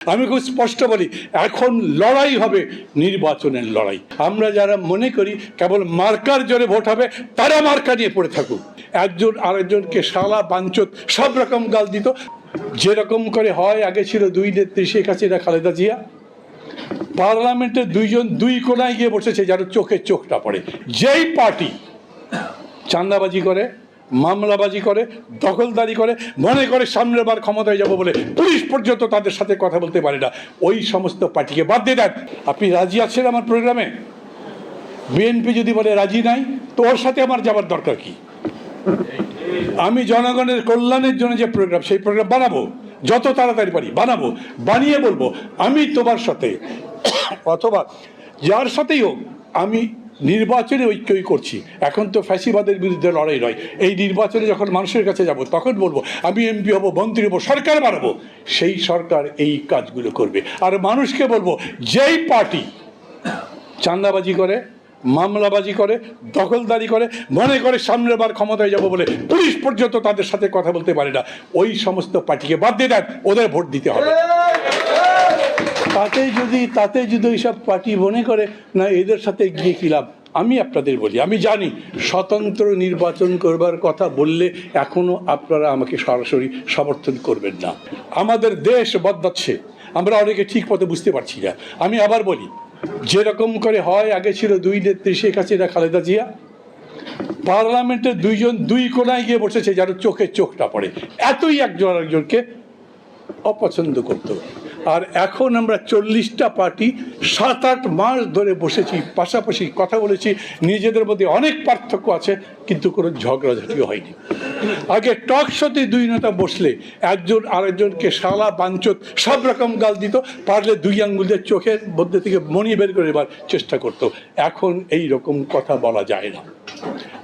আমি খুব স্পষ্ট বলি, এখন লড়াই হবে নির্বাচনের লড়াই। আমরা যারা মনে করি কেবল মার্কার জোরে ভোট হবে, তারা মার্কা নিয়ে পড়ে থাকুক। একজন আরেকজনকে শালা, বাঞ্চত, সব রকম গাল দিত। যেরকম করে হয়, আগে ছিল দুই নেত্রী, শেখ হাসিনা, খালেদা জিয়া। পার্লামেন্টে দুইজন দুই কোনায় গিয়ে বসেছে যার চোখে চোখটা পড়ে। যেই পার্টি চান্দাবাজি করে মামলাবাজি করে, দখলদারি করে, মনে করে সামনের বার ক্ষমতায় যাব বলে পুলিশ পর্যন্ত তাদের সাথে কথা বলতে পারে না। ওই সমস্ত পার্টিকে বাদ দিয়ে দেন। আপনি রাজি আছেন আমার প্রোগ্রামে? বিএনপি যদি বলে রাজি নাই, তো ওর সাথে আমার যাবার দরকার কি? আমি জনগণের কল্যাণের জন্য যে প্রোগ্রাম, সেই প্রোগ্রাম বানাবো, যত তাড়াতাড়ি পারি বানাবো, বানিয়ে বলব। আমি তোমার সাথে, অথবা যার সাথেই হোক, আমি নির্বাচনে ঐক্যই করছি। এখন তো ফ্যাসিবাদের বিরুদ্ধে লড়াই নয়। এই নির্বাচনে যখন মানুষের কাছে যাব, তখন বলব, আমি এমপি হব, মন্ত্রী হব, সরকার বানাবো। সেই সরকার এই কাজগুলো করবে। আর মানুষকে বলব, যেই পার্টি চাঁদাবাজি করে, মামলাবাজি করে, দখলদারি করে, মনে করে সামনের বার ক্ষমতায় যাব বলে পুলিশ পর্যন্ত তাদের সাথে কথা বলতে পারে না, ওই সমস্ত পার্টিকে বাদ দিয়ে দেন, ওদের ভোট দিতে হবে। তাতে যদি তাতে যদি এইসব পার্টি মনে করে, না, এদের সাথে গিয়ে কি লাভ? আমি আপনাদের বলি, আমি জানি, স্বতন্ত্র নির্বাচন করবার কথা বললে এখনও আপনারা আমাকে সরাসরি সমর্থন করবেন না। আমাদের দেশ বদলাচ্ছে, আমরা অনেকে ঠিক পথে বুঝতে পারছি না। আমি আবার বলি, যেরকম করে হয়, আগে ছিল দুই নেত্রী, শেখ হাসিনা, খালেদা জিয়া। পার্লামেন্টের দুইজন দুই কোনায় গিয়ে বসেছে যার চোখে চোখটা পড়ে। এতই একজন আরেকজনকে অপছন্দ করতো। আর এখন আমরা চল্লিশটা পার্টি সাত আট মাস ধরে বসেছি, পাশাপাশি কথা বলেছি, নিজেদের মধ্যে অনেক পার্থক্য আছে, কিন্তু কোনো ঝগড়াঝাটিও হয়নি। আগে টক শোতে দুই নেতা বসলে, একজন আরেকজনকে শালা, বাঞ্চত, সব রকম গাল দিত, পারলে দুই আঙ্গুলের চোখের মধ্যে থেকে মনি বের করে নেবার চেষ্টা করতো। এখন এই রকম কথা বলা যায় না।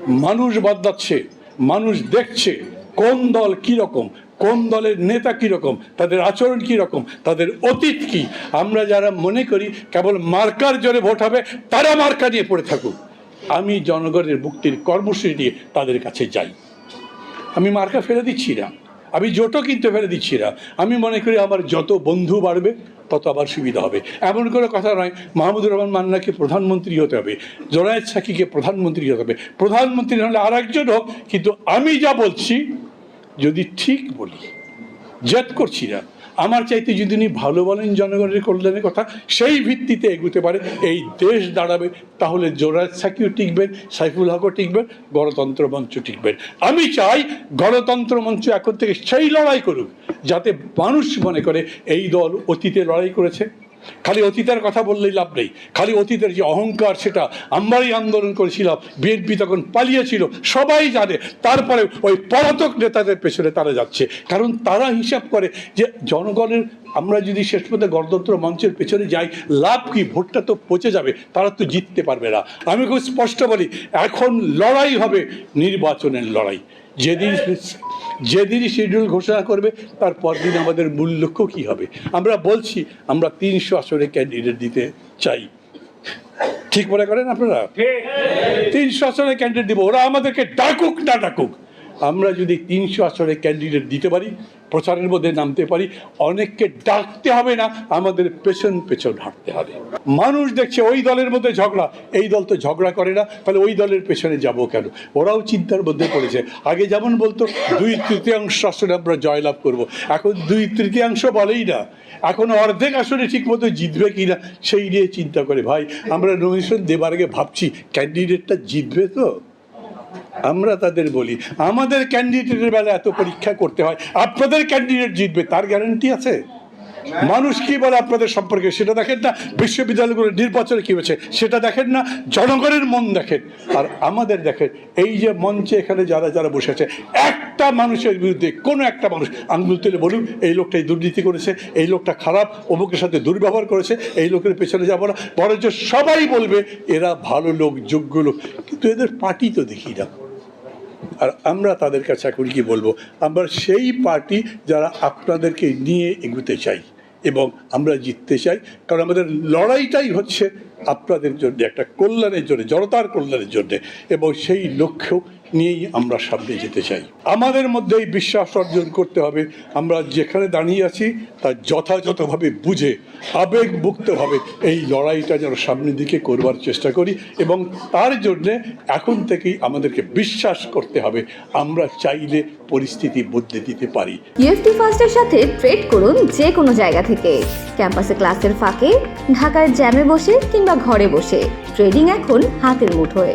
মানুষ বদলাচ্ছে, মানুষ দেখছে কোন দল কি রকম কোন দলের নেতা কীরকম, তাদের আচরণ কীরকম, তাদের অতীত কি, আমরা যারা মনে করি কেবল মার্কার জোরে ভোট হবে, তারা মার্কা নিয়ে পড়ে থাকুক। আমি জনগণের মুক্তির কর্মসূচি নিয়ে তাদের কাছে যাই। আমি মার্কা ফেলে দিচ্ছি না। আমি জোটও কিন্তু ফেলে দিচ্ছি না। আমি মনে করি আমার যত বন্ধু বাড়বে, তত আবার সুবিধা হবে। এমন কোনো কথা নয়, মাহমুদুর রহমান মান্নাকে প্রধানমন্ত্রী হতে হবে জোনায়েদ সাকিকে প্রধানমন্ত্রী হতে হবে। প্রধানমন্ত্রী হলে আর একজন হোক, কিন্তু আমি যা বলছি যদি ঠিক বলি, জেদ করছি না। আমার চাইতে যদি উনি ভালো বলেন জনগণের কল্যাণের কথা, সেই ভিত্তিতে এগুতে পারে। এই দেশ দাঁড়াবে, তাহলে জোরাজ সাকিও টিকবেন, সাইফুল হকও টিকবেন, গণতন্ত্র মঞ্চ টিকবেন। আমি চাই গণতন্ত্র মঞ্চ এখন থেকে সেই লড়াই করুক, যাতে মানুষ মনে করে এই দল অতীতে লড়াই করেছে। খালি অতীতের কথা বললেই লাভ নেই। খালি অতীতের যে অহংকার, সেটা আমরাই আন্দোলন করেছিলাম। বিএনপি তখন পালিয়েছিল, সবাই জানে। তারপরে ওই পলাতক নেতাদের পেছনে তারা যাচ্ছে। কারণ তারা হিসাব করে যে জনগণের, আমরা যদি শেষ পর্যন্ত গণতন্ত্র মঞ্চের পেছনে যাই, লাভ কি? ভোটটা তো পচে যাবে। তারা তো জিততে পারবে না। আমি খুব স্পষ্ট বলি, এখন লড়াই হবে নির্বাচনের লড়াই। যেদিন যেদিন শিডিউল ঘোষণা করবে তার পরদিন আমাদের মূল লক্ষ্য কী হবে? আমরা বলছি আমরা তিনশো আসনে ক্যান্ডিডেট দিতে চাই। ঠিক মনে করেন আপনারা? তিনশো আসনে ক্যান্ডিডেট দিব ওরা আমাদেরকে ডাকুক না ডাকুক। আমরা যদি তিনশো আসনে ক্যান্ডিডেট দিতে পারি, প্রচারের মধ্যে নামতে পারি, অনেককে ডাকতে হবে না, আমাদের পেছন পেছন হাঁটতে হবে। মানুষ দেখছে ওই দলের মধ্যে ঝগড়া, এই দল তো ঝগড়া করে না, তাহলে ওই দলের পেছনে যাব কেন? ওরাও চিন্তার মধ্যে পড়েছে। আগে যেমন বলতো, দুই তৃতীয়াংশ আসনে আমরা জয়লাভ করব। এখন দুই তৃতীয়াংশ বলেই না। এখন অর্ধেক আসনে ঠিক মতো জিতবে কি না সেই নিয়ে চিন্তা করে। ভাই, আমরা নমিনেশন দেবার আগে ভাবছি ক্যান্ডিডেটটা জিতবে তো? আমরা তাদের বলি, আমাদের ক্যান্ডিডেটের বেলা এত পরীক্ষা করতে হয়, আপনাদের ক্যান্ডিডেট জিতবে, তার গ্যারান্টি আছে? মানুষ কি বলে আপনাদের সম্পর্কে? সেটা দেখেন না, বিশ্ববিদ্যালয়গুলোর নির্বাচনে কী হয়েছে, সেটা দেখেন না, জনগণের মন দেখেন। আর আমাদের দেখেন, এই যে মঞ্চে এখানে যারা যারা বসে আছে একটা মানুষের বিরুদ্ধে, কোনো একটা মানুষ আঙুল তুলে বলুন, এই লোকটাই দুর্নীতি করেছে, এই লোকটা খারাপ, অমুকের সাথে দুর্ব্যবহার করেছে, এই লোকের পেছনে যাব না। বরঞ্চ সবাই বলবে, এরা ভালো লোক, যোগ্য লোক। কিন্তু এদের পার্টি তো দেখি না। আর আমরা তাদের কাছে এখন কি বলব? আমরা সেই পার্টি যারা আপনাদেরকে নিয়ে এগুতে চাই এবং আমরা জিততে চাই। কারণ আমাদের লড়াইটাই হচ্ছে আপনাদের জন্য, একটা কল্যাণের জন্য, জনতার কল্যাণের জন্য। এবং সেই লক্ষ্য নিয়েই আমরা সামনে যেতে চাই। আমাদের মধ্যে এই বিশ্বাস অর্জন করতে হবে। আমরা যেখানে দাঁড়িয়ে আছি, তা যথাযথভাবে বুঝে, আবেগমুক্তভাবে এই লড়াইটা যেন সামনের দিকে করবার চেষ্টা করি এবং তার জন্যে এখন থেকেই আমাদেরকে বিশ্বাস করতে হবে। আমরা চাইলে পরিস্থিতি বদলে দিতে পারি। ইউএফটি ফার্স্টের সাথে ট্রেড করুন যে কোনো জায়গা থেকে। ক্যাম্পাসে ক্লাসের ফাঁকে, ঢাকার জ্যামে বসে কিংবা ঘরে বসে। ট্রেডিং এখন হাতের মুঠোয়।